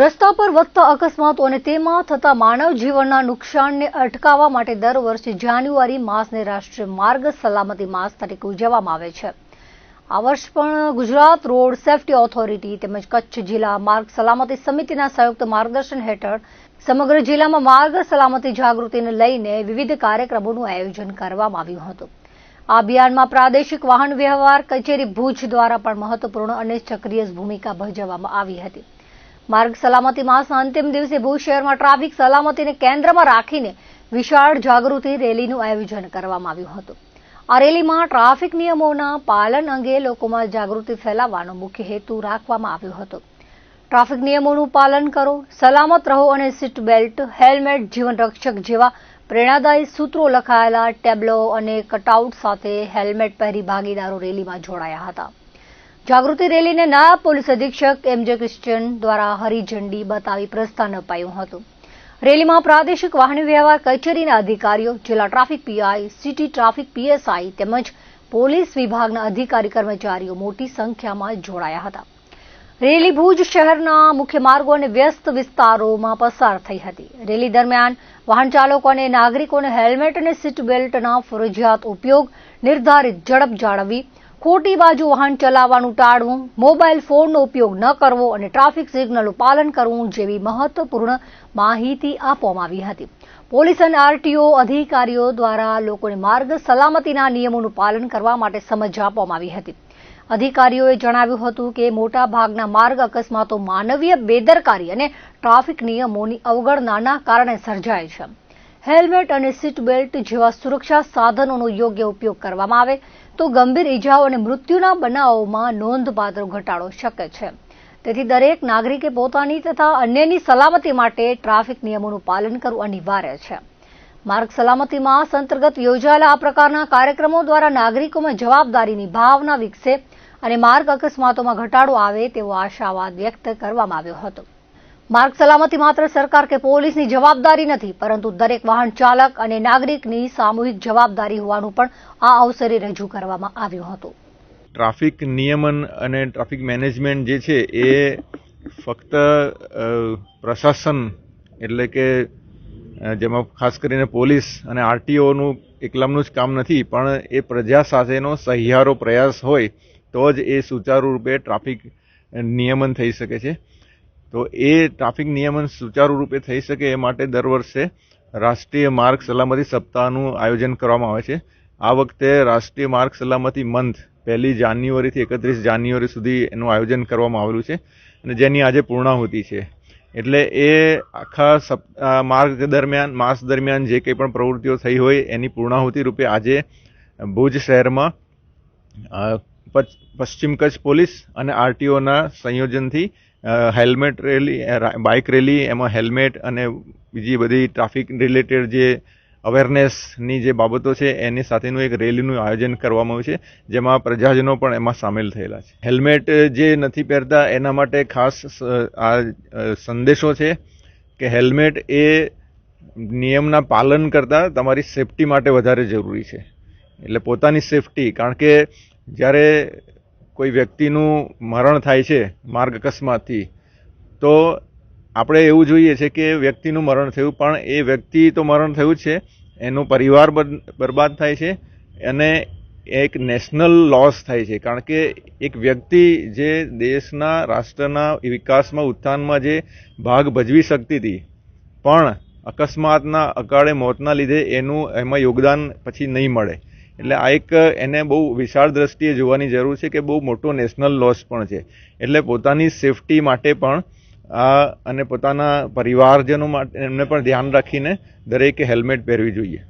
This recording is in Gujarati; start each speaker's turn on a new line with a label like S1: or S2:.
S1: રસ્તા પર વધતા અકસ્માતો અને તેમાં થતા માનવ જીવનના નુકસાનને અટકાવવા માટે દર વર્ષે જાન્યુઆરી માસને રાષ્ટ્રીય માર્ગ સલામતી માસ તરીકે ઉજવવામાં આવે છે. આ વર્ષ પણ ગુજરાત રોડ સેફટી ઓથોરિટી તેમજ કચ્છ જિલ્લા માર્ગ સલામતી સમિતિના સંયુક્ત માર્ગદર્શન હેઠળ સમગ્ર જિલ્લામાં માર્ગ સલામતી જાગૃતિને લઈને વિવિધ કાર્યક્રમોનું આયોજન કરવામાં આવ્યું હતું. આ અભિયાનમાં પ્રાદેશિક વાહન વ્યવહાર કચેરી ભુજ દ્વારા પણ મહત્વપૂર્ણ અને સક્રિય ભૂમિકા ભજવવામાં આવી હતી. માર્ગ સલામતી માસના અંતિમ દિવસે ભુજ શહેરમાં ટ્રાફિક સલામતીને કેન્દ્રમાં રાખીને વિશાળ જાગૃતિ રેલીનું આયોજન કરવામાં આવ્યું હતું. આ રેલીમાં ટ્રાફિક નિયમોના પાલન અંગે લોકોમાં જાગૃતિ ફેલાવવાનો મુખ્ય હેતુ રાખવામાં આવ્યો હતો. ટ્રાફિક નિયમોનું પાલન કરો, સલામત રહો અને સીટ બેલ્ટ, હેલ્મેટ જીવન રક્ષક જેવા પ્રેરણાદાયી સૂત્રો લખાયેલા, ટેબ્લો અને કટઆઉટ સાથે હેલ્મેટ પહેરી ભાગીદારો રેલીમાં જોડાયા હતા. જાગૃતિ રેલીને નાયબ પોલીસ અધિક્ષક એમ ક્રિશ્ચિયન દ્વારા હરીઝંડી બતાવી પ્રસ્થાન અપાયું હતું. રેલીમાં પ્રાદેશિક વાહન વ્યવહાર કચેરીના અધિકારીઓ, જિલ્લા traffic PI, city traffic PSI તેમજ પોલીસ વિભાગના અધિકારી કર્મચારીઓ મોટી સંખ્યામાં જોડાયા હતા. રેલી ભુજ શહેરના મુખ્ય માર્ગો અને વ્યસ્ત વિસ્તારોમાં પસાર થઈ હતી. રેલી દરમિયાન વાહન ચાલકો અને નાગરિકોને હેલ્મેટ અને સીટ બેલ્ટના ફરજિયાત ઉપયોગ નિર્ધારિત ઝડપ જાળવવી ખોટી બાજુ વાહન ચલાવવાનું ટાળવું, મોબાઈલ ફોનનો ઉપયોગ ન કરવો અને ટ્રાફિક સિગ્નલનું પાલન કરવું જેવી મહત્વપૂર્ણ માહિતી આપવામાં આવી હતી. પોલીસ અને આરટીઓ અધિકારીઓ દ્વારા લોકોને માર્ગ સલામતીના નિયમોનું પાલન કરવા માટે સમજ આપવામાં આવી હતી. અધિકારીઓએ જણાવ્યું હતું કે મોટા ભાગના માર્ગ અકસ્માતો માનવીય બેદરકારી અને ટ્રાફિક નિયમોની અવગણનાના કારણે સર્જાય છે. હેલ્મેટ અને સીટ બેલ્ટ જેવા સુરક્ષા સાધનોનો યોગ્ય ઉપયોગ કરવામાં આવે તો ગંભીર ઇજાઓ અને મૃત્યુના બનાવોમાં નોંધપાત્ર ઘટાડો શક્ય છે. તેથી દરેક નાગરિકે પોતાની તથા અન્યની સલામતી માટે ટ્રાફિક નિયમોનું પાલન કરવું અનિવાર્ય છે. માર્ગ સલામતી માસ અંતર્ગત યોજાયેલા આ પ્રકારના કાર્યક્રમો દ્વારા નાગરિકોમાં જવાબદારીની ભાવના વિકસે અને માર્ગ અકસ્માતોમાં ઘટાડો આવે તેવો આશાવાદ વ્યક્ત કરવામાં આવ્યો હતો. માર્ગ સલામતી માત્ર સરકાર કે પોલીસની જવાબદારી નથી, પરંતુ દરેક વાહન ચાલક અને નાગરિકની સામૂહિક જવાબદારી હોવાનું પણ આ અવસરે રજૂ કરવામાં આવ્યું હતું.
S2: ટ્રાફિક નિયમન અને ટ્રાફિક મેનેજમેન્ટ જે છે, એ ફક્ત પ્રશાસન એટલે કે જેમાં ખાસ કરીને પોલીસ અને આરટીઓનું એકલામનું જ કામ નથી, પણ એ પ્રજા સાથેનો સહિયારો પ્રયાસ હોય, તો જ એ સુચારુ રૂપે ટ્રાફિક નિયમન થઈ શકે છે. તો એ ટ્રાફિક નિયમન સુચારુ રૂપે થઈ શકે એ માટે દર વર્ષે રાષ્ટ્રીય માર્ગ સલામતી સપ્તાહનું આયોજન કરવામાં આવે છે. આ વખતે રાષ્ટ્રીય માર્ગ સલામતી મંથ પહેલી જાન્યુઆરીથી એકત્રીસ જાન્યુઆરી સુધી એનું આયોજન કરવામાં આવેલું છે અને જેની આજે પૂર્ણાહુતિ છે. એટલે એ આખા માર્ગ દરમિયાન, માસ દરમિયાન જે કંઈ પણ પ્રવૃત્તિઓ થઈ હોય એની પૂર્ણાહુતિ રૂપે આજે ભુજ શહેરમાં પશ્ચિમ કચ્છ પોલીસ અને આરટીઓના સંયોજનથી હેલ્મેટ રેલી બાઇક રેલી, એમાં હેલ્મેટ અને બીજી બધી ટ્રાફિક રિલેટેડ જે અવેરનેસની જે બાબતો છે, એની સાથેનું એક રેલીનું આયોજન કરવામાં આવ્યું છે, જેમાં પ્રજાજનો પણ એમાં સામેલ થયેલા છે. હેલ્મેટ જે નથી પહેરતા, એના માટે ખાસ આ સંદેશો છે કે હેલ્મેટ એ નિયમના પાલન કરતાં તમારી સેફટી માટે વધારે જરૂરી છે. એટલે પોતાની સેફટી, કારણ કે જ્યારે કોઈ વ્યક્તિનું મરણ થાય છે માર્ગ અકસ્માતથી, તો આપણે એવું જોઈએ છે કે વ્યક્તિનું મરણ થયું, પણ એ વ્યક્તિ તો મરણ થયું છે, એનો પરિવાર બર- બરબાદ થાય છે, અને એક નેશનલ લોસ થાય છે. કારણ કે એક વ્યક્તિ જે દેશના, રાષ્ટ્રના વિકાસમાં, ઉત્થાનમાં જે ભાગ ભજવી શકતી હતી, પણ અકસ્માતના અકાળે મોતના લીધે એનું, એમાં યોગદાન પછી નહીં મળે. એટલે આ એક, એને બહુ વિશાળ દ્રષ્ટિએ જોવાની જરૂર છે કે બહુ મોટો નેશનલ લોસ પણ છે. એટલે પોતાની સેફટી માટે પણ આ અને પોતાના પરિવારજનો માટે, એમને પણ ધ્યાન રાખીને દરેકે હેલ્મેટ પહેરવી જોઈએ.